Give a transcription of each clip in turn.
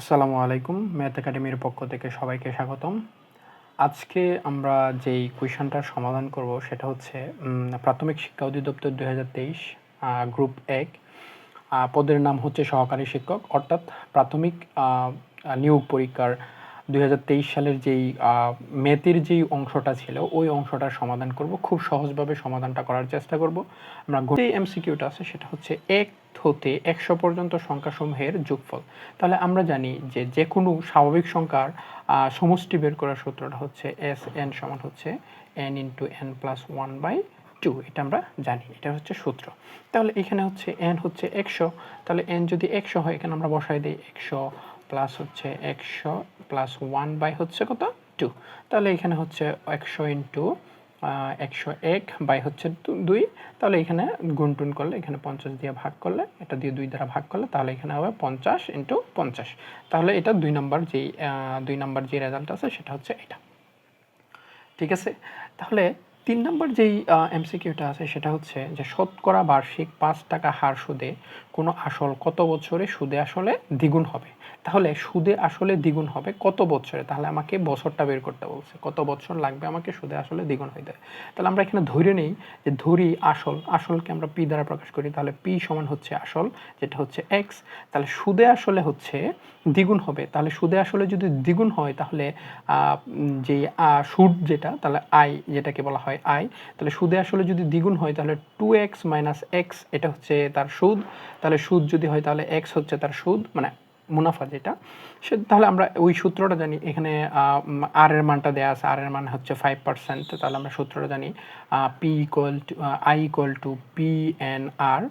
আসসালামু আলাইকুম, ম্যাথ একাডেমির পক্ষ থেকে সবাইকে স্বাগতম। আজকে আমরা যেই কুয়েশনটার সমাধান করব সেটা হচ্ছে প্রাথমিক শিক্ষা অধিদপ্তর দুই হাজার তেইশ গ্রুপ এক। পদের নাম হচ্ছে সহকারী শিক্ষক, অর্থাৎ প্রাথমিক নিয়োগ পরীক্ষার দুই হাজার তেইশ সালের যেই ম্যাথের যেই অংশটা ছিল, ওই অংশটার সমাধান করব। খুব সহজভাবে সমাধানটা করার চেষ্টা করব। আমরা যে এমসিকিউটা আছে, সেটা হচ্ছে এক হতে একশো পর্যন্ত সংখ্যাসমূহের যোগফল। তাহলে আমরা জানি যে যে কোনো স্বাভাবিক সংখ্যার সমষ্টি বের করার সূত্রটা হচ্ছে এস এন সমান হচ্ছে N into N plus one by two এটা আমরা জানি, এটা হচ্ছে সূত্র। তাহলে এখানে হচ্ছে এন হচ্ছে একশো, তাহলে এন যদি একশো হয়, এখানে আমরা বসাই দিই একশো প্লাস হচ্ছে একশো, প্লাস ওয়ান বাই হচ্ছে কত? টু। তাহলে এখানে হচ্ছে একশো ইন্টু একশো এক বাই হচ্ছে দুই। তাহলে এখানে গুণ টুন করলে এখানে পঞ্চাশ দিয়ে ভাগ করলে, এটা দিয়ে দুই দ্বারা ভাগ করলে, তাহলে এখানে হবে পঞ্চাশ ইন্টু পঞ্চাশ। তাহলে এটা দুই নাম্বার যেই দুই নাম্বার যে রেজাল্ট আছে, সেটা হচ্ছে এটা। ঠিক আছে? তাহলে তিন নম্বর যেই এমসিকিউটা আছে সেটা হচ্ছে যে শতকরা বার্ষিক পাঁচ টাকা হার সুদে কোনো আসল কত বছরে সুদে আসলে দ্বিগুণ হবে? তাহলে সুদে আসলে দ্বিগুণ হবে কত বছরে? তাহলে আমাকে বছরটা বের করতে বলছে। কত বছর লাগবে আমাকে সুদে আসলে দ্বিগুণ হইতে? তাহলে আমরা এখানে ধরে নেই যে ধরি আসল, আসলকে আমরা পি দ্বারা প্রকাশ করি। তাহলে পি সমান হচ্ছে আসল, যেটা হচ্ছে এক্স তাহলে সুদে আসলে হচ্ছে দ্বিগুণ হবে। তাহলে সুদে আসলে যদি দ্বিগুণ হয়, তাহলে যে সুদ যেটা, তাহলে আই যেটাকে বলা হয় আই তাহলে সুদে আসলে যদি দ্বিগুণ হয়, তাহলে টু এক্স মাইনাস এক্স এটা হচ্ছে তার সুদ। তাহলে সুদ যদি হয়, তাহলে এক্স হচ্ছে তার সুদ মানে মুনাফা যেটা। সে, তাহলে আমরা ওই সূত্রটা জানি, এখানে আর এর মানটা দেওয়া আছে আর এর মান হচ্ছে ফাইভ পার্সেন্ট তাহলে আমরা সূত্রটা জানি P equal to I equal to P N R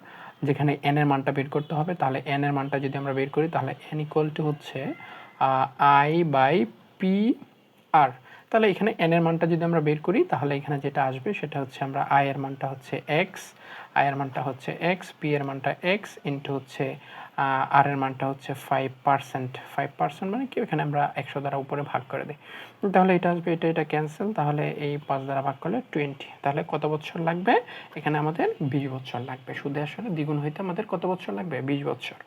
যেখানে এন এর মানটা বের করতে হবে, তাহলে এন এর মানটা যদি আমরা বের করি, তাহলে এন ইকুয়াল টু হচ্ছে আই বাই পি আর তাহলে এখানে এন এর মানটা যদি আমরা বের করি, তাহলে এখানে যেটা আসবে সেটা হচ্ছে আমরা আই এর মানটা হচ্ছে এক্স আই এর মানটা হচ্ছে এক্স পি এর মানটা এক্স ইন্টু হচ্ছে আর এর মানটা হচ্ছে ফাইভ পার্সেন্ট ফাইভ পার্সেন্ট মানে কি? এখানে আমরা একশো দ্বারা উপরে ভাগ করে দিই। তাহলে এটা আসবে, এটা এটা ক্যান্সেল তাহলে এই পাঁচ দ্বারা ভাগ করলে টোয়েন্টি তাহলে কত বছর লাগবে? এখানে আমাদের বিশ বছর লাগবে। সুদে আসলে দ্বিগুণ হইতে আমাদের কত বছর লাগবে? বিশ বছর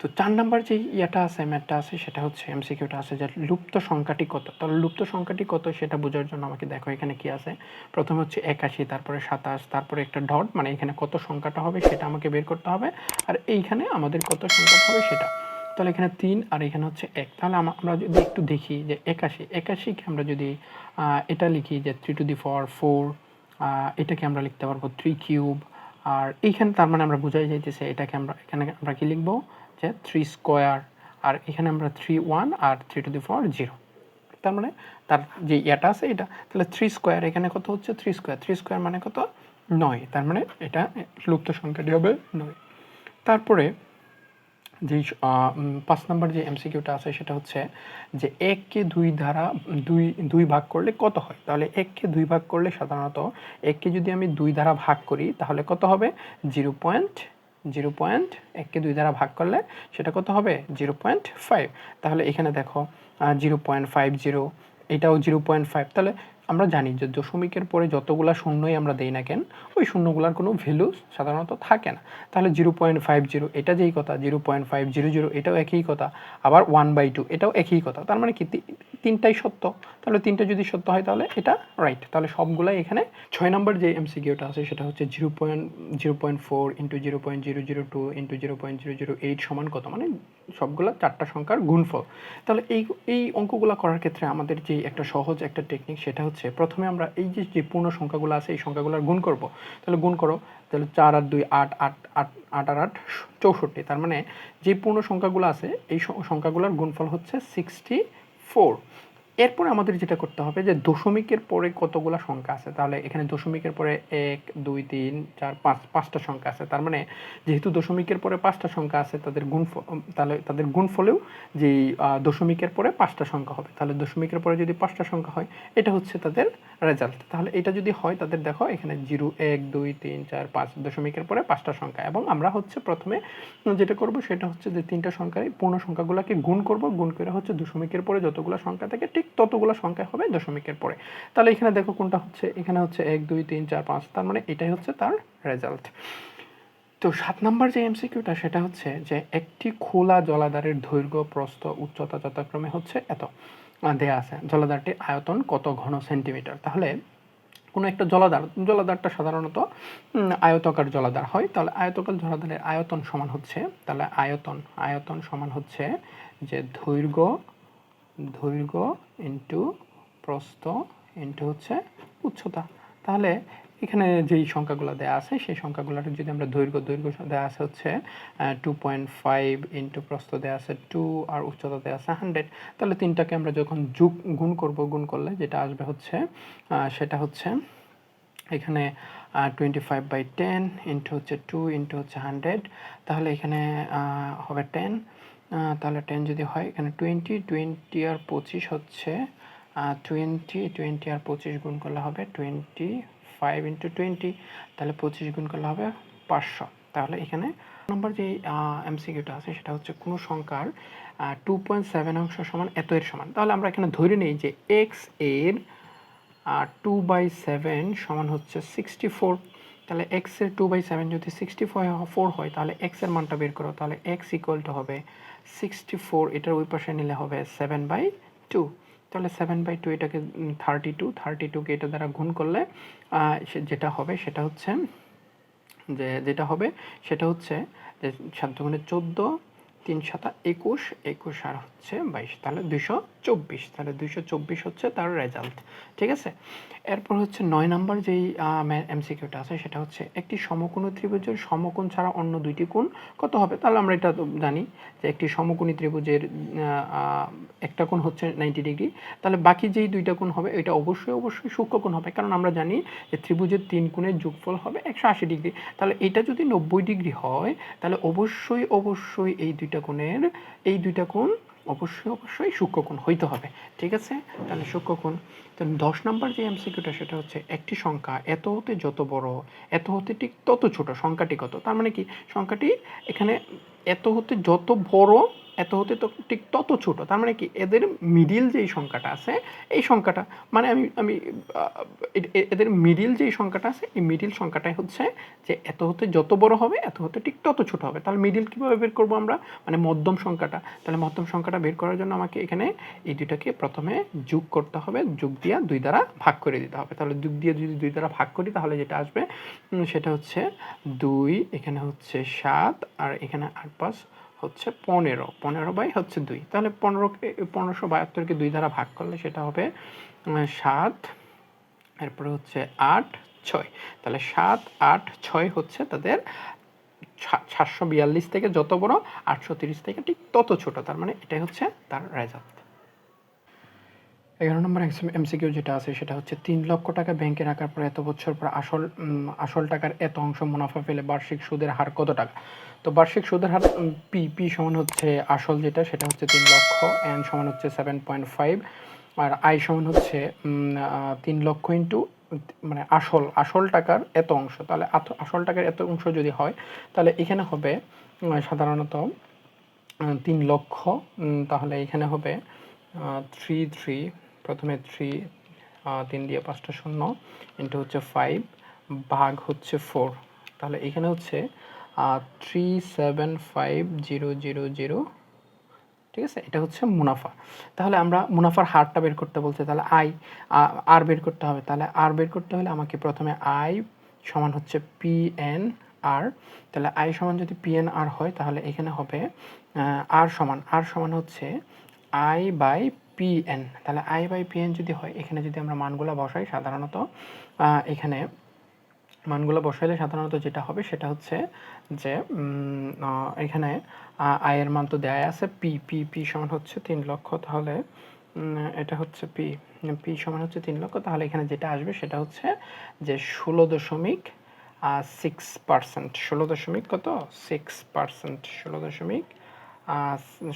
তো চার নাম্বার যে ইয়েটা আছে, ম্যাথটা আছে, সেটা হচ্ছে এমসিকিউটা আছে যে লুপ্ত সংখ্যাটি কত? তাহলে লুপ্ত সংখ্যাটি কত সেটা বোঝার জন্য আমাকে দেখো এখানে কি আছে। প্রথমে হচ্ছে একাশি, তারপরে সাতাশ, তারপরে একটা ডট মানে এখানে কত সংখ্যাটা হবে সেটা আমাকে বের করতে হবে। আর এইখানে আমাদের কত সংখ্যাটা হবে সেটা। তাহলে এখানে তিন আর এখানে হচ্ছে এক। তাহলে আমরা যদি একটু দেখি যে একাশি, একাশিকে আমরা যদি এটা লিখি যে three to the power four এটাকে আমরা লিখতে পারব থ্রি কিউব আর এইখানে তার মানে আমরা বোঝাই যাইতেছে এটাকে আমরা, এখানে আমরা কি লিখব? যে থ্রি স্কোয়ার আর এখানে আমরা three one R three to the four zero তার মানে তার যে ইয়াটা আছে এটা, তাহলে থ্রি স্কোয়ার এখানে কত হচ্ছে? থ্রি স্কোয়ার থ্রি স্কোয়ার মানে কত? নয়। তার মানে এটা লুপ্ত সংখ্যাটি হবে নয়। তারপরে যেই পাঁচ নম্বর যে এমসিকিউটা আছে সেটা হচ্ছে যে এককে দুই দ্বারা দুই দুই ভাগ করলে কত হয়? তাহলে এককে দুই ভাগ করলে সাধারণত এককে যদি আমি দুই দ্বারা ভাগ করি, তাহলে কত হবে? জিরো পয়েন্ট জিরো পয়েন্ট এককে দুই দ্বারা ভাগ করলে সেটা কত হবে? Zero point five. তাহলে এখানে দেখো জিরো পয়েন্ট ফাইভ জিরো, এটাও জিরো পয়েন্ট ফাইভ। তাহলে আমরা জানি যে দশমিকের পরে যতগুলা শূন্যই আমরা দেই না কেন, ওই শূন্যগুলার কোনো ভ্যালু সাধারণত থাকে না। তাহলে জিরো পয়েন্ট ফাইভ জিরো এটা যেই কথা zero point five zero zero এটাও একই কথা, আবার ওয়ান বাই টু এটাও একই কথা। তার মানে কি? তিনটাই সত্য। তাহলে তিনটা যদি সত্য হয় তাহলে এটা রাইট তাহলে সবগুলাই এখানে ছয় নম্বর যে এমসিকিউটা আছে, সেটা হচ্ছে zero point zero point four into zero point zero zero two into zero point zero zero eight সমান কত? মানে সবগুলা চারটা সংখ্যার গুণফল। তাহলে এই এই অঙ্কগুলো করার ক্ষেত্রে আমাদের যে একটা সহজ একটা টেকনিক সেটা হচ্ছে প্রথমে আমরা এই যে যে পূর্ণ সংখ্যাগুলো আছে, এই সংখ্যাগুলোর গুণ করব। তাহলে গুণ করো, তাহলে চার আর দুই আট আট আট আট আর আট, চৌষট্টি। তার মানে যে পূর্ণ সংখ্যাগুলো আছে, এই সংখ্যাগুলোর গুণফল হচ্ছে সিক্সটি ফোর এরপরে আমাদের যেটা করতে হবে যে দশমিকের পরে কতগুলো সংখ্যা আছে? তাহলে এখানে দশমিকের পরে এক দুই তিন চার পাঁচ পাঁচটা সংখ্যা আছে। তার মানে যেহেতু দশমিকের পরে পাঁচটা সংখ্যা আছে তাদের গুণ তাহলে তাদের গুণফলেও যে আহ, দশমিকের পরে পাঁচটা সংখ্যা হবে। তাহলে দশমিকের পরে যদি পাঁচটা সংখ্যা হয় এটা হচ্ছে তাদের রেজাল্ট। তাহলে এটা যদি হয়, তাদের দেখো এখানে জিরো, এক, দুই, তিন, চার, পাঁচ দশমিকের পরে পাঁচটা সংখ্যা। এবং আমরা হচ্ছে প্রথমে যেটা করব সেটা হচ্ছে যে তিনটা সংখ্যায় পূর্ণ সংখ্যাগুলোকে গুণ করব। গুণ করে হচ্ছে দশমিকের পরে যতগুলো সংখ্যা থাকে ঠিক ততগুলো সংখ্যা হবে দশমিকের পরে। তাহলে এখানে দেখো কোনটা হচ্ছে, এখানে হচ্ছে এক, দুই, তিন, চার, পাঁচ, তার মানে এটাই হচ্ছে তার রেজাল্ট। তো সাত নম্বর যে এমসিকিউটা সেটা হচ্ছে যে একটি খোলা জলাধারের দৈর্ঘ্য, প্রস্থ, উচ্চতা যথাক্রমে হচ্ছে এত। দেয়া আছে। জলাধারটি আয়তন কত ঘন সেন্টিমিটার? তাহলে কোনো একটা জলাধার, জলাধারটা সাধারণত আয়তাকার জলাধার হয়। তাহলে আয়তকার জলাধারের আয়তন সমান হচ্ছে, তাহলে আয়তন আয়তন সমান হচ্ছে যে দৈর্ঘ্য দৈর্ঘ্য ইন্টু প্রস্থ ইন্টু হচ্ছে উচ্চতা। তাহলে এখানে যেই সংখ্যাগুলো দেওয়া আছে, সেই সংখ্যাগুলোর যদি আমরা দৈর্ঘ্য দৈর্ঘ্য দেওয়া আছে হচ্ছে টু পয়েন্ট ফাইভ ইন্টু প্রস্থ দেওয়া আছে টু আর উচ্চতা দেওয়া আছে হান্ড্রেড তাহলে তিনটাকে আমরা যখন যুগ, গুণ করব, গুণ করলে যেটা আসবে হচ্ছে সেটা হচ্ছে এখানে twenty five by ten into হচ্ছে টু ইন্টু হচ্ছে হান্ড্রেড তাহলে এখানে হবে টেন তাহলে টেন যদি হয়, এখানে টোয়েন্টি টোয়েন্টি আর পঁচিশ হচ্ছে টোয়েন্টি টোয়েন্টি আর পঁচিশ গুণ করলে হবে টোয়েন্টি ফাইভ ইন্টু টোয়েন্টি তাহলে পঁচিশ গুণ করলে হবে পাঁচশো। তাহলে এখানে নম্বর যে এমসিকিউটা আছে, সেটা হচ্ছে কোনো সংখ্যার টু পয়েন্ট সেভেন অংশ সমান এত এর সমান। তাহলে আমরা এখানে ধরে নিই যে এক্সের টু বাই সেভেন সমান হচ্ছে সিক্সটি ফোর তাহলে এক্সের টু বাই সেভেন যদি সিক্সটি ফোর হয়, তাহলে এক্সের মানটা বের করো। তাহলে এক্স ইকুয়াল টু হবে সিক্সটি ফোর এটার ওই পাশে নিলে হবে সেভেন বাই টু তাহলে সেভেন বাই টু এটাকে থার্টি টু থার্টি টুকে এটা দ্বারা গুণ করলে যেটা হবে সেটা হচ্ছে, যে, যেটা হবে সেটা হচ্ছে যে সাত দুগুণে চোদ্দ তিন সাতা একুশ একুশ আর হচ্ছে বাইশ, তাহলে দুইশো চব্বিশ, তাহলে দুইশো চব্বিশ হচ্ছে তার রেজাল্ট ঠিক আছে? এরপর হচ্ছে নয় নম্বর যেই এমসিকিউটা আছে, সেটা হচ্ছে একটি সমকোণী ত্রিভুজের সমকোণ ছাড়া অন্য দুইটি কোণ কত হবে? তাহলে আমরা এটা জানি যে একটি সমকোণী ত্রিভুজের একটা কোণ হচ্ছে নাইনটি ডিগ্রি, তাহলে বাকি যেই দুইটা কোণ হবে, এটা অবশ্যই অবশ্যই সূক্ষ্মকোণ হবে, কারণ আমরা জানি যে ত্রিভুজের তিন কোণের যোগফল হবে একশো আশি ডিগ্রি, তাহলে এটা যদি নব্বই ডিগ্রি হয়, তাহলে অবশ্যই অবশ্যই এই দুইটা কোণের, এই দুইটা কোণ অবশ্যই অবশ্যই সূক্ষ্মকোণ হইতে হবে। ঠিক আছে? তাহলে সূক্ষ্মকোণ তো দশ নম্বর যে এমসিকিউটা সেটা হচ্ছে একটি সংখ্যা এত হতে যত বড়, এত হতে ঠিক তত ছোট, সংখ্যাটি কত? তার মানে কি? সংখ্যাটি এখানে এত হতে যত বড় এত হতে তো ঠিক তত ছোট। তার মানে কি এদের মিডিল যেই সংখ্যাটা আছে, এই সংখ্যাটা মানে আমি আমি এদের মিডিল যেই সংখ্যাটা আছে, এই মিডিল সংখ্যাটাই হচ্ছে যে এত হতে যত বড় হবে, এত হতে ঠিক তত ছোট হবে। তাহলে মিডিল কীভাবে বের করব আমরা? মানে মধ্যম সংখ্যাটা। তাহলে মধ্যম সংখ্যাটা বের করার জন্য আমাকে এখানে এই দুইটাকে প্রথমে যোগ করতে হবে, যোগ দিয়ে দুই দ্বারা ভাগ করে দিতে হবে। তাহলে যোগ দিয়ে যদি দুই দ্বারা ভাগ করি, তাহলে যেটা আসবে? সেটা হচ্ছে দুই, এখানে হচ্ছে সাত, আর এখানে আট পাঁচ হচ্ছে পনেরো। পনেরো বাই হচ্ছে দুই। তাহলে পনেরোকে পনেরোশো বাহাত্তরকে দুই দ্বারা ভাগ করলে সেটা হবে সাত, এরপরে হচ্ছে আট, ছয়। তাহলে সাত, আট, ছয় হচ্ছে তাদের সাতশো বিয়াল্লিশ থেকে যত বড়, আটশো তিরিশ থেকে ঠিক তত ছোট। তার মানে এটাই হচ্ছে তার রেজাল্ট এগারো নম্বর এমসিকিউ যেটা আছে, সেটা হচ্ছে তিন লক্ষ টাকা ব্যাংকে রাখার পর এত বছর পর আসল আসল টাকার এত অংশ মুনাফা পেলে বার্ষিক সুদের হার কত টাকা? তো বার্ষিক সুদের হার পি পি সমান হচ্ছে আসল যেটা, সেটা হচ্ছে তিন লক্ষ এন সমান হচ্ছে সেভেন পয়েন্ট ফাইভ আর আই সমান হচ্ছে তিন লক্ষ ইন্টু মানে আসল আসল টাকার এত অংশ। তাহলে আসল টাকার এত অংশ যদি হয়, তাহলে এখানে হবে সাধারণত তিন লক্ষ তাহলে এখানে হবে থ্রি থ্রি প্রথমে থ্রি তিন দিয়ে পাঁচটা শূন্য ইন্টু হচ্ছে ফাইভ ভাগ হচ্ছে ফোর তাহলে এখানে হচ্ছে three seven five zero zero zero ঠিক আছে? এটা হচ্ছে মুনাফা। তাহলে আমরা মুনাফার হারটা বের করতে বলছে, তাহলে আই আর বের করতে হবে। তাহলে আর বের করতে হলে আমাকে প্রথমে আই সমান হচ্ছে পি এন আর তাহলে আই সমান যদি পি এন আর হয়, তাহলে এখানে হবে আর সমান। আর সমান হচ্ছে আই বাই পি এন তাহলে আই বাই পি এন যদি হয়, এখানে যদি আমরা মানগুলো বসাই, সাধারণত এখানে মানগুলো বসাইলে সাধারণত যেটা হবে, সেটা হচ্ছে যে এখানে আয়ের মান তো দেয়া আছে পি পি পি সমান হচ্ছে তিন লক্ষ, তাহলে এটা হচ্ছে পি পি সমান হচ্ছে তিন লক্ষ, তাহলে এখানে যেটা আসবে, সেটা হচ্ছে যে ষোলো দশমিক সিক্স পার্সেন্ট ষোলো দশমিক কত? সিক্স পার্সেন্ট ষোলো দশমিক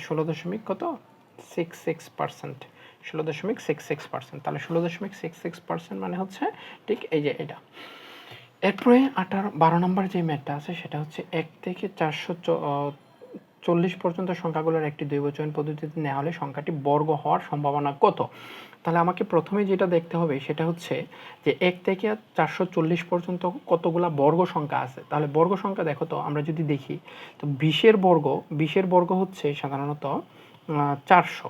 ষোলো দশমিক কত? সিক্স সিক্স পার্সেন্ট ষোলো দশমিক সিক্স সিক্স পার্সেন্ট তাহলে ষোলো দশমিক সিক্স সিক্স পার্সেন্ট মানে হচ্ছে ঠিক এই যে এটা। এরপরে আঠারো, বারো নম্বর যে ম্যাথটা আছে সেটা হচ্ছে এক থেকে চারশো চল্লিশ পর্যন্ত সংখ্যাগুলোর একটি পদ্ধতিতে নেওয়া হলে সংখ্যাটি বর্গ হওয়ার সম্ভাবনা কত? তাহলে আমাকে প্রথমে যেটা দেখতে হবে সেটা হচ্ছে যে এক থেকে চারশো চল্লিশ পর্যন্ত কতগুলা বর্গ সংখ্যা আছে? তাহলে বর্গ সংখ্যা দেখো তো, আমরা যদি দেখি, তো বিশের বর্গ বিশের বর্গ হচ্ছে সাধারণত চারশো।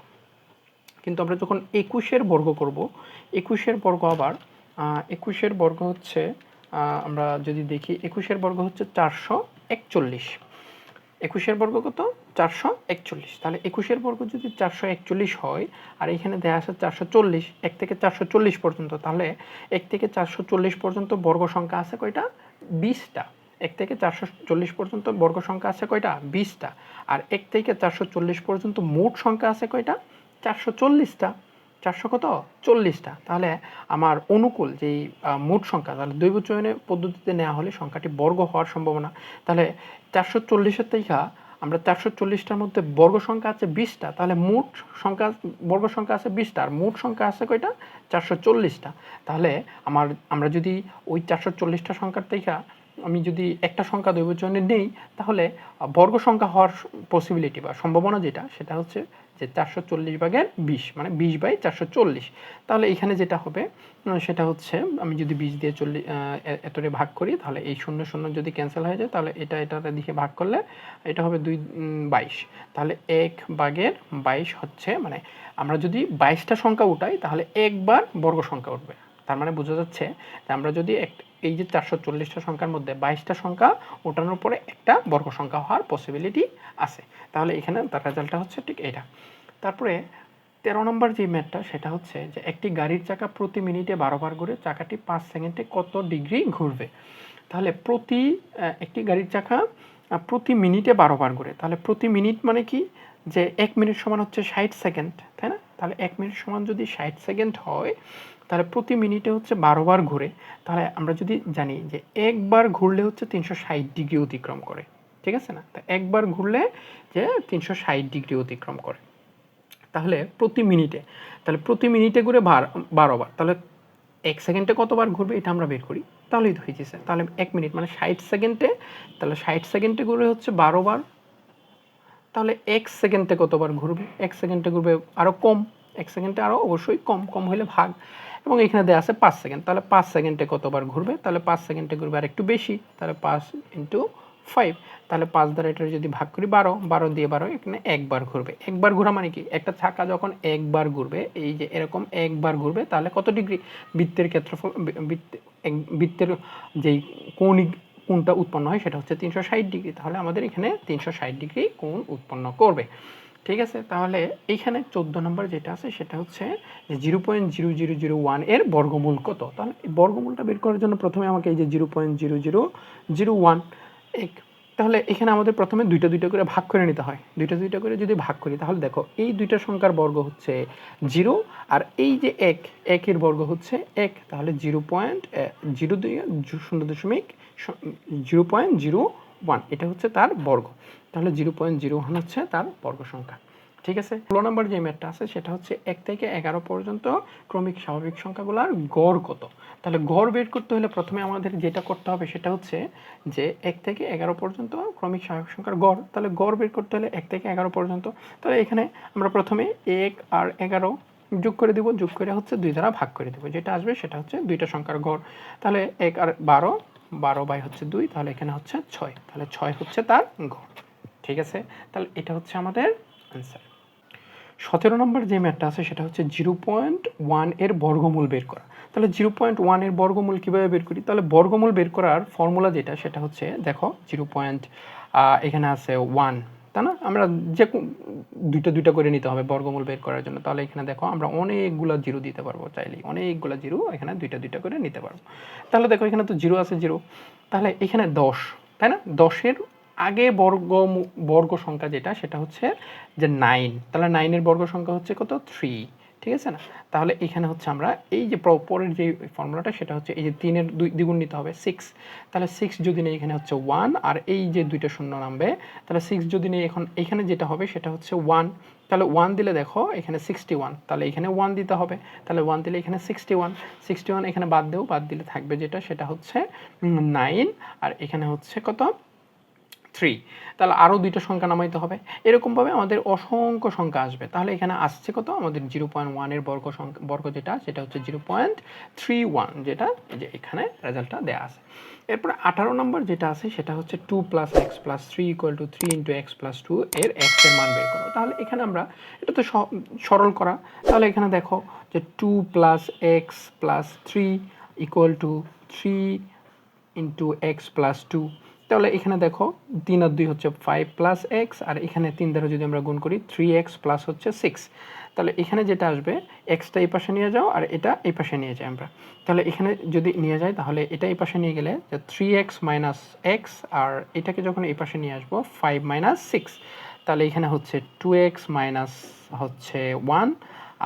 কিন্তু আমরা যখন একুশের বর্গ করব, একুশের বর্গ আবার একুশের বর্গ হচ্ছে আমরা যদি দেখি, একুশের বর্গ হচ্ছে চারশো একচল্লিশ। একুশের বর্গ কত? চারশো একচল্লিশ। তাহলে একুশের বর্গ যদি চারশো একচল্লিশ হয়, আর এখানে দেওয়া আছে চারশো চল্লিশ, এক থেকে চারশো চল্লিশ পর্যন্ত, তাহলে এক থেকে চারশো চল্লিশ পর্যন্ত বর্গ সংখ্যা আছে কয়টা? বিশটা। এক থেকে চারশো চল্লিশ পর্যন্ত বর্গ সংখ্যা আছে কয়টা? বিশটা। আর এক থেকে চারশো চল্লিশ পর্যন্ত মোট সংখ্যা আছে কয়টা? চারশো চল্লিশটা। চারশো কত? চল্লিশটা। তাহলে আমার অনুকূল যেই মোট সংখ্যা, তাহলে দৈব চয়নের পদ্ধতিতে নেওয়া হলে সংখ্যাটি বর্গ হওয়ার সম্ভাবনা। তাহলে চারশো চল্লিশের থেকে আমরা চারশো চল্লিশটার মধ্যে বর্গ সংখ্যা আছে বিশটা, তাহলে মোট সংখ্যা, বর্গ সংখ্যা আছে বিশটা, আর মোট সংখ্যা আছে কয়টা? চারশো চল্লিশটা। তাহলে আমার, আমরা যদি ওই চারশো চল্লিশটা সংখ্যার থেকে আমি যদি একটা সংখ্যা দৈব চয়নে নেই, তাহলে বর্গ সংখ্যা হওয়ার পসিবিলিটি বা সম্ভাবনা যেটা, সেটা হচ্ছে যে চারশো চল্লিশ ভাগের বিশ মানে বিশ বাই চারশো চল্লিশ। তাহলে এখানে যেটা হবে সেটা হচ্ছে, আমি যদি বিশ দিয়ে চল্লিশ এতরে ভাগ করি, তাহলে এই শূন্য শূন্য যদি ক্যান্সেল হয়ে যায়, তাহলে এটা এটা দিয়ে ভাগ করলে, এটা হবে দুই বাইশ। তাহলে এক বাগের বাইশ হচ্ছে মানে আমরা যদি বাইশটা সংখ্যা উঠাই, তাহলে একবার বর্গ সংখ্যা উঠবে। তার মানে বোঝা যাচ্ছে যে আমরা যদি এক, এই যে চারশো চল্লিশটা সংখ্যার মধ্যে বাইশটা সংখ্যা ওঠানোর পরে একটা বর্গ সংখ্যা হওয়ার পসিবিলিটি আছে। তাহলে এখানে তার রেজাল্টটা হচ্ছে ঠিক এটা তারপরে তেরো নম্বর যে ম্যাথটা সেটা হচ্ছে যে একটি গাড়ির চাকা প্রতি মিনিটে বারো বার ঘুরে চাকাটি পাঁচ সেকেন্ডে কত ডিগ্রি ঘুরবে? তাহলে প্রতি একটি গাড়ির চাকা প্রতি মিনিটে বারো বার ঘুরে তাহলে প্রতি মিনিট মানে কি? যে এক মিনিট সমান হচ্ছে ষাট সেকেন্ড, তাই না? তাহলে এক মিনিট সমান যদি ষাট সেকেন্ড হয় তাহলে প্রতি মিনিটে হচ্ছে বারো বার ঘুরে, তাহলে আমরা যদি জানি যে একবার ঘুরলে হচ্ছে তিনশো ষাট ডিগ্রি অতিক্রম করে, ঠিক আছে না? তা একবার ঘুরলে যে তিনশো ষাট ডিগ্রি অতিক্রম করে। তাহলে প্রতি মিনিটে, তাহলে প্রতি মিনিটে ঘুরে বার, বারো বার, তাহলে এক সেকেন্ডে কতবার ঘুরবে এটা আমরা বের করি? তাহলেই তো হয়েছে তাহলে এক মিনিট মানে ষাট সেকেন্ডে, তাহলে ষাট সেকেন্ডে ঘুরে হচ্ছে বারো বার, তাহলে এক সেকেন্ডে কতবার ঘুরবে? এক সেকেন্ডে ঘুরবে আরও কম, এক সেকেন্ডে আরও অবশ্যই কম কম হলে ভাগ। এবং এখানে দেওয়া আছে পাঁচ সেকেন্ড। তাহলে পাঁচ সেকেন্ডে কতবার ঘুরবে? তাহলে পাঁচ সেকেন্ডে ঘুরবে আর একটু বেশি, তাহলে পাঁচ ইন্টু ফাইভ তাহলে পাঁচ দ্বারা এটা যদি ভাগ করি বারো বারো দিয়ে বারো, এখানে একবার ঘুরবে। একবার ঘোরা মানে কি? একটা চাকা যখন একবার ঘুরবে, এই যে এরকম একবার ঘুরবে, তাহলে কত ডিগ্রি? বৃত্তের ক্ষেত্রফল বৃত্তের যেই কৌণিক কোণটা উৎপন্ন হয়, সেটা হচ্ছে তিনশো ষাট ডিগ্রি। তাহলে আমাদের এখানে তিনশো ষাট ডিগ্রি কোণ উৎপন্ন করবে। ঠিক আছে? তাহলে এইখানে চোদ্দ নম্বর যেটা আছে সেটা হচ্ছে যে zero point zero zero zero ওয়ানের বর্গমূল কত? তাহলে বর্গমূলটা বের করার জন্য প্রথমে আমাকে এই যে zero point zero zero zero one এক। তাহলে এখানে আমাদের প্রথমে দুইটা দুইটা করে ভাগ করে নিতে হয়। দুইটা দুইটা করে যদি ভাগ করি, তাহলে দেখো, এই দুইটা সংখ্যার বর্গ হচ্ছে জিরো আর এই যে এক, একের বর্গ হচ্ছে এক। তাহলে জিরো পয়েন্ট জিরো দুই, শূন্য দশমিক জিরো পয়েন্ট জিরো ওয়ান এটা হচ্ছে তার বর্গ। তাহলে জিরো পয়েন্ট জিরো ওয়ান হচ্ছে তার বর্গ সংখ্যা। ঠিক আছে? ষোলো নম্বর যে ম্যাথটা আছে, সেটা হচ্ছে এক থেকে এগারো পর্যন্ত ক্রমিক স্বাভাবিক সংখ্যাগুলোর গড় কত? তাহলে গড় বের করতে হলে প্রথমে আমাদের যেটা করতে হবে সেটা হচ্ছে যে এক থেকে এগারো পর্যন্ত ক্রমিক স্বাভাবিক সংখ্যার গড়। তাহলে গড় বের করতে হলে এক থেকে এগারো পর্যন্ত। তাহলে এখানে আমরা প্রথমে এক আর এগারো যোগ করে দিব। যোগ করে হচ্ছে দুই দ্বারা ভাগ করে দেবো। যেটা আসবে সেটা হচ্ছে দুইটা সংখ্যার গড়। তাহলে এক আর বারো বারো বাই হচ্ছে দুই, তাহলে এখানে হচ্ছে ছয়। তাহলে ছয় হচ্ছে তার গড় ঠিক আছে? তাহলে এটা হচ্ছে আমাদের অ্যান্সার সতেরো নম্বর যে ম্যাথটা আছে, সেটা হচ্ছে জিরো পয়েন্ট ওয়ানের বর্গমূল বের করা। তাহলে জিরো পয়েন্ট ওয়ানের বর্গমূল কীভাবে বের করি? তাহলে বর্গমূল বের করার ফর্মুলা যেটা, সেটা হচ্ছে, দেখো, জিরো পয়েন্ট এখানে আছে ওয়ান তাই না? আমরা যে দুইটা দুইটা করে নিতে হবে বর্গমূল বের করার জন্য। তাহলে এখানে দেখো আমরা অনেকগুলো জিরো দিতে পারব চাইলে। অনেকগুলো জিরো এখানে দুইটা দুইটা করে নিতে পারব। তাহলে দেখো এখানে তো জিরো আছে জিরো। তাহলে এখানে দশ, তাই না? দশের আগে বর্গ বর্গ সংখ্যা যেটা, সেটা হচ্ছে যে নাইন তাহলে নাইনের বর্গ সংখ্যা হচ্ছে কত? থ্রি ঠিক আছে না? তাহলে এখানে হচ্ছে আমরা এই যে পরের যে ফর্মুলাটা সেটা হচ্ছে এই যে তিনের দুই, দ্বিগুণ নিতে হবে সিক্স তাহলে সিক্স যদি নেই, এখানে হচ্ছে ওয়ান আর এই যে দুইটা শূন্য নামবে, তাহলে সিক্স যদি নেই, এখন এখানে যেটা হবে, সেটা হচ্ছে ওয়ান তাহলে ওয়ান দিলে দেখো, এখানে সিক্সটি ওয়ান তাহলে এখানে ওয়ান দিতে হবে। তাহলে ওয়ান দিলে এখানে সিক্সটি ওয়ান সিক্সটি ওয়ান এখানে বাদ দেও, বাদ দিলে থাকবে যেটা, সেটা হচ্ছে নাইন আর এখানে হচ্ছে কত? থ্রি তাহলে আরও দুইটা সংখ্যা নামাইতে হবে। এরকমভাবে আমাদের অসংখ্য সংখ্যা আসবে। তাহলে এখানে আসছে কত? আমাদের জিরো পয়েন্ট ওয়ানের বর্গ সংখ্যা, বর্গ যেটা, সেটা হচ্ছে জিরো পয়েন্ট থ্রি ওয়ান যেটা যে এখানে রেজাল্টটা দেওয়া আছে। এরপর আঠারো নম্বর যেটা আছে, সেটা হচ্ছে two plus x plus three equal to three into x plus two এর এক্সের মান বের করো তাহলে এখানে আমরা, এটা তো সরল করা। তাহলে এখানে দেখো যে two plus x plus three equal to three into x plus two তাহলে এখানে দেখো তিন আর দুই হচ্ছে ফাইভ প্লাস এক্স আর এখানে তিন দ্বারা যদি আমরা গুণ করি থ্রি এক্স প্লাস হচ্ছে সিক্স তাহলে এখানে যেটা আসবে এক্সটা এই পাশে নিয়ে যাও, আর এটা এই পাশে নিয়ে যাই আমরা। তাহলে এখানে যদি নিয়ে যাই, তাহলে এটা এই পাশে নিয়ে গেলে থ্রি এক্স মাইনাস এক্স আর এটাকে যখন এই পাশে নিয়ে আসব ফাইভ মাইনাস সিক্স তাহলে এখানে হচ্ছে টু এক্স মাইনাস হচ্ছে ওয়ান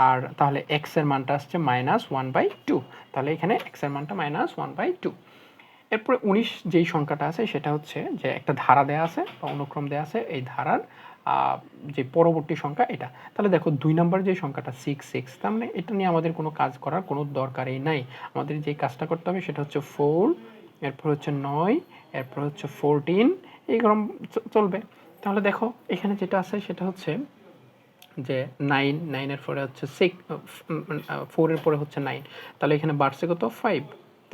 আর তাহলে এক্সের মানটা আসছে মাইনাস ওয়ান বাই টু তাহলে এখানে এক্সের মানটা মাইনাস ওয়ান বাই টু এরপরে উনিশ যেই সংখ্যাটা আছে, সেটা হচ্ছে যে একটা ধারা দেয়া আছে বা অনুক্রম দেয়া আছে এই ধারার যে পরবর্তী সংখ্যা এটা। তাহলে দেখো দুই নম্বর যে সংখ্যাটা সিক্স সিক্স তার মানে এটা নিয়ে আমাদের কোনো কাজ করার কোনো দরকারই নাই। আমাদের যে কাজটা করতে হবে সেটা হচ্ছে ফোর এরপর হচ্ছে নয় এরপর হচ্ছে ফোরটিন এইরকম চলবে। তাহলে দেখো এখানে যেটা আছে সেটা হচ্ছে যে নাইন নাইনের পরে হচ্ছে সিক্স ফোরের পরে হচ্ছে নাইন তাহলে এখানে বাড়ছে কত? ফাইভ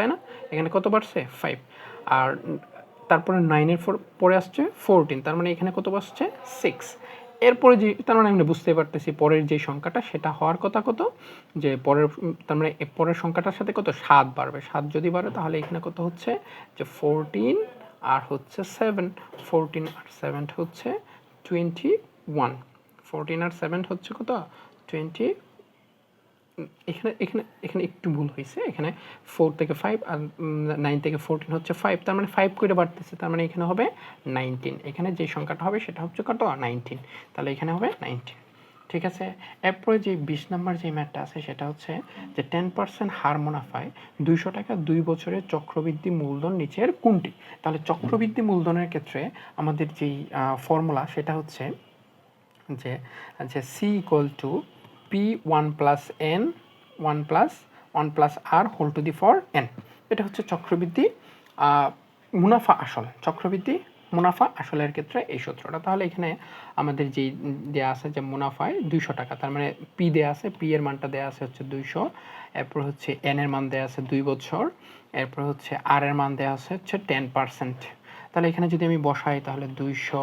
তাই না? এখানে কত বাড়ছে? ফাইভ আর তারপরে নাইনের ফোর পরে আসছে ফোরটিন তার মানে এখানে কত বাড়ছে? সিক্স এরপরে যে, তার মানে আমরা বুঝতে পারতেছি পরের যে সংখ্যাটা, সেটা হওয়ার কথা কত? যে পরের, তার মানে পরের সংখ্যাটার সাথে কত? সাত বাড়বে। সাত যদি বাড়ে, তাহলে এখানে কত হচ্ছে? যে ফোরটিন আর হচ্ছে সেভেন ফোরটিন আর সেভেন হচ্ছে টোয়েন্টি ওয়ান ফোরটিন আর সেভেন হচ্ছে কত? টোয়েন্টি এখানে এখানে এখানে একটু ভুল হয়েছে। এখানে ফোর থেকে ফাইভ আর নাইন থেকে ফোরটিন হচ্ছে ফাইভ তার মানে ফাইভ করে বাড়তেছে। তার মানে এখানে হবে নাইনটিন এখানে যে সংখ্যাটা হবে সেটা হচ্ছে কত? নাইনটিন তাহলে এখানে হবে নাইনটিন ঠিক আছে? এরপরে যে বিশ নম্বর যে ম্যাটটা আছে সেটা হচ্ছে যে টেন পার্সেন্ট হার মুনাফায় দুইশো টাকা দুই বছরের চক্রবৃদ্ধি মূলধন নিচের কোনটি? তাহলে চক্রবৃদ্ধি মূলধনের ক্ষেত্রে আমাদের যেই ফর্মুলা সেটা হচ্ছে যে যে C equal to P one plus N one plus one plus R whole to the for N এটা হচ্ছে চক্রবৃদ্ধি মুনাফা আসল, চক্রবৃদ্ধি, মুনাফা আসলের ক্ষেত্রে এই সূত্রটা। তাহলে এখানে আমাদের যেই দেওয়া আছে যে মুনাফায় দুইশো টাকা, তার মানে পি দেয়া আছে পি এর মানটা দেওয়া আছে হচ্ছে দুইশো, এরপর হচ্ছে এন এর মান দেয়া আছে দুই বছর, এরপর হচ্ছে আর এর মান দেয়া আছে হচ্ছে টেন পার্সেন্ট তাহলে এখানে যদি আমি বসাই, তাহলে দুইশো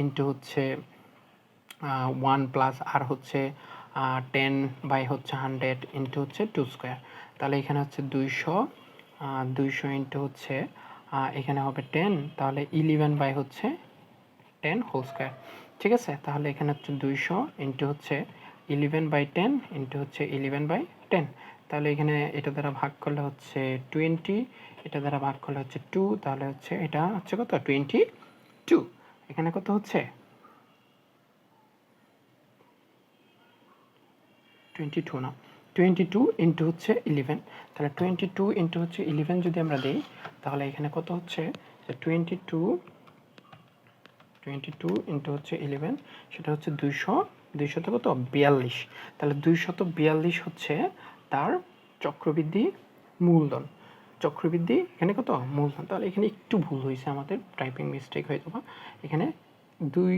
ইন্টু হচ্ছে ওয়ান প্লাস আর হচ্ছে টেন বাই হচ্ছে হান্ড্রেড ইন্টু হচ্ছে টু স্কোয়ার তাহলে এখানে হচ্ছে দুইশো দুইশো ইন্টু হচ্ছে এখানে হবে টেন তাহলে ইলেভেন বাই হচ্ছে টেন হোল স্কোয়ার ঠিক আছে? তাহলে এখানে হচ্ছে দুইশো ইন্টু হচ্ছে ইলেভেন বাই টেন ইন্টু হচ্ছে ইলেভেন বাই টেন তাহলে এখানে এটা দ্বারা ভাগ করলে হচ্ছে টোয়েন্টি এটা দ্বারা ভাগ করলে হচ্ছে টু তাহলে হচ্ছে এটা হচ্ছে কত? টোয়েন্টি টু এখানে কত হচ্ছে? টোয়েন্টি টু না টোয়েন্টি টু ইন্টু হচ্ছে ইলেভেন তাহলে টোয়েন্টি টু ইন্টু হচ্ছে ইলেভেন যদি আমরা দিই, তাহলে এখানে কত হচ্ছে? Twenty two twenty two into হচ্ছে ইলেভেন সেটা হচ্ছে দুইশো, দুইশত কত? বিয়াল্লিশ। তাহলে দুইশত বিয়াল্লিশ হচ্ছে তার চক্রবৃদ্ধি মূলধন। চক্রবৃদ্ধি এখানে কত? মূলধন। তাহলে এখানে একটু ভুল হয়েছে আমাদের টাইপিং মিস্টেক হয়ে যাবে। এখানে দুই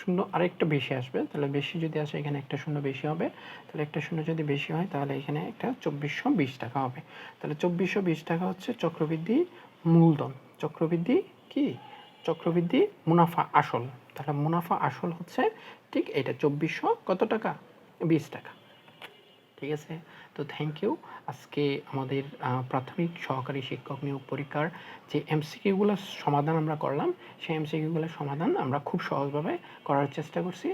শূন্য আরেকটা বেশি আসবে, তাহলে বেশি যদি আসে এখানে একটা শূন্য বেশি হবে, তাহলে একটা শূন্য যদি বেশি হয়, তাহলে এখানে একটা চব্বিশশো বিশ টাকা হবে। তাহলে চব্বিশশো বিশ টাকা হচ্ছে চক্রবৃদ্ধি মূলধন। চক্রবৃদ্ধি কি? চক্রবৃদ্ধি মুনাফা আসল। তাহলে মুনাফা আসল হচ্ছে ঠিক এটা, চব্বিশশো কত টাকা? বিশ টাকা। ঠিক আছে? তো থ্যাংক ইউ আজকে আমাদের প্রাথমিক সহকারী শিক্ষক নিয়োগ পরীক্ষার যে এমসিকিউগুলোর সমাধান আমরা করলাম, সেই এমসিকিউগুলোর সমাধান আমরা খুব সহজভাবে করার চেষ্টা করছি।